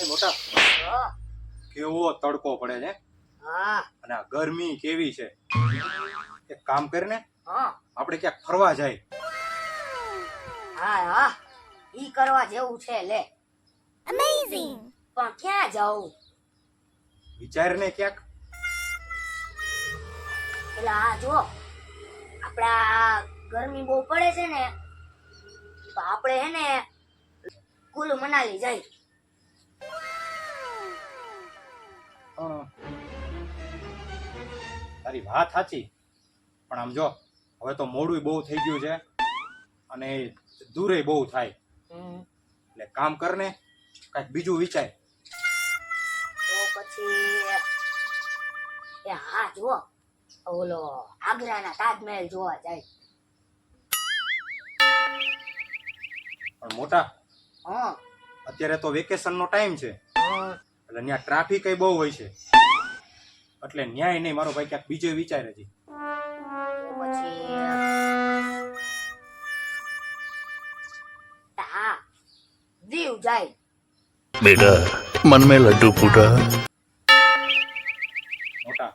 એ મોટા. કેવો તડકો પડે છે હા. અને આ ગરમી કેવી છે? એક કામ કરીને હા. આપણે ક્યાંક ફરવા જાય. હા હા. ઈ કરવા જેવું છે લે. અમેઝિંગ પણ ક્યાં જાવું વિચાર ને ક્યાંક. એટલે આ જો આપડા ગરમી બહુ પડે છે ને તો આપણે હે ને કુલ મનાલી જાય. તારી વાત સાચી. પણ આમ જો હવે તો મોડું બહુ થઈ ગયું છે અને દૂરે બહુ થાય. એટલે કામ કર ને કંઈક બીજું વિચાર. તો પછી એ હા ઓલો આગ્રાના તાજમહેલ જોવા જાય. પણ મોટા હા. અત્યારે તો વેકેશનનો ટાઈમ છે. એટલે ત્યાં ટ્રાફિક બહુ હોય છે. એટલે ન્યાય નહીં મારો ભાઈ ક્યાંક બીજો વિચાર હજી દીવ જાય. બેટા મન મે લડ્ડુ ફૂટા. મોટા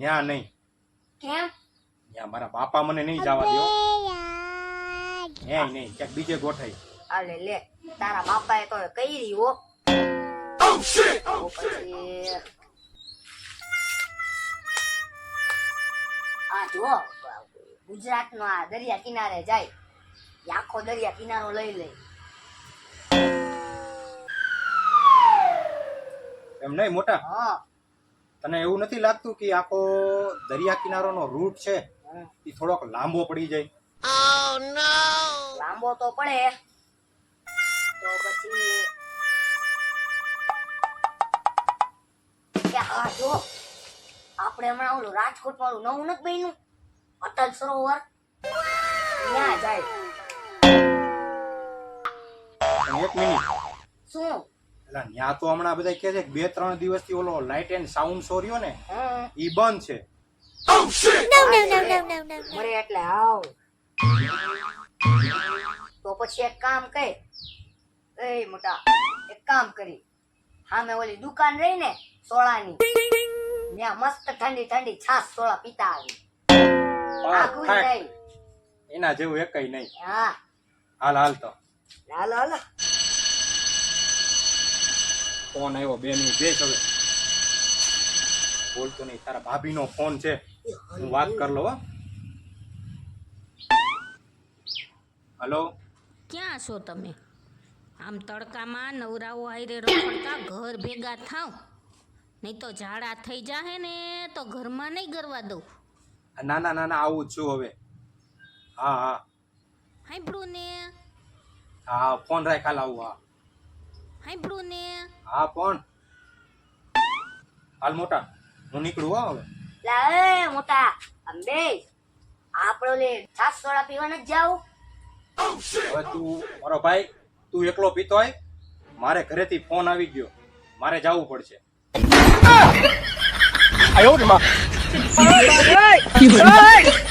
ન્યા નહીં. કેમ? ન્યા મારા બાપા મને નહીં જવા દયો. એ નહીં ક્યાંક બીજે ગોઠાઈ અરે લે તારા બાપાએ તો કહી દીધું કરી shit! Oh shit! આ જો ગુજરાત નો આ દરિયા કિનારે જાય. એ આખો દરિયા કિનારો લઈ લે. એમ નહીં મોટા? હા. તને એવું નથી લાગતું કે આખો દરિયા કિનારોનો રૂટ છે? હમ. એ થોડોક લાંબો પડી જાય. લાંબો તો પડે. તો પછી હા જો આપણે હમણાં ઓલું રાજકોટ વાળું નવું નથી બન્યું? અટલ સરોવર? ત્યાં જાય. એક મિનિટ. શું? એટલે ત્યાં તો હમણાં બધા કહે છે કે બે ત્રણ દિવસથી ઓલો લાઇટ એન્ડ સાઉન્ડ શો રહ્યો ને ઈ બંધ છે. મરે એટલે આવ. તો પછી એક કામ કહે એ મોટા એક કામ કરી. સામે ઓલી દુકાન રહી ને સોળાની. ત્યાં મસ્ત ઠંડી ઠંડી છાસ સોળા પીતા આવી. નહીં એના જેવું એકય નહીં. હા. હાલ હાલ તો. હાલ હાલ. ફોન આવ્યો બે મિનિટ બેસ હવે. બોલતો નહીં તારા ભાભીનો ફોન છે. હું વાત કર લો હો. હલો. ક્યાં છો તમે? આમ તડકામાં નવરાઓ હારે રખડતા ઘર ભેગા થાવ નહીં તો ઝાડા થઈ જાહે ને તો ઘરમાં નહીં ગરવા દઉં. ના ના ના ના આવું જ છું હવે. હા હા. હાંભળું ને. હા ફોન રાખ હાલ આવું હા. હાંભળું ને. હા ફોન. હાલ મોટા હું નીકળું હો હવે. લાવે મોટા અંબે આપણો ઓલી છાસ સોડા પીવાને જ જાવ હવે તું મારો ભાઈ તું એકલો પીતો હોય મારે ઘરેથી ફોન આવી ગયો. મારે જવું પડશે. આયો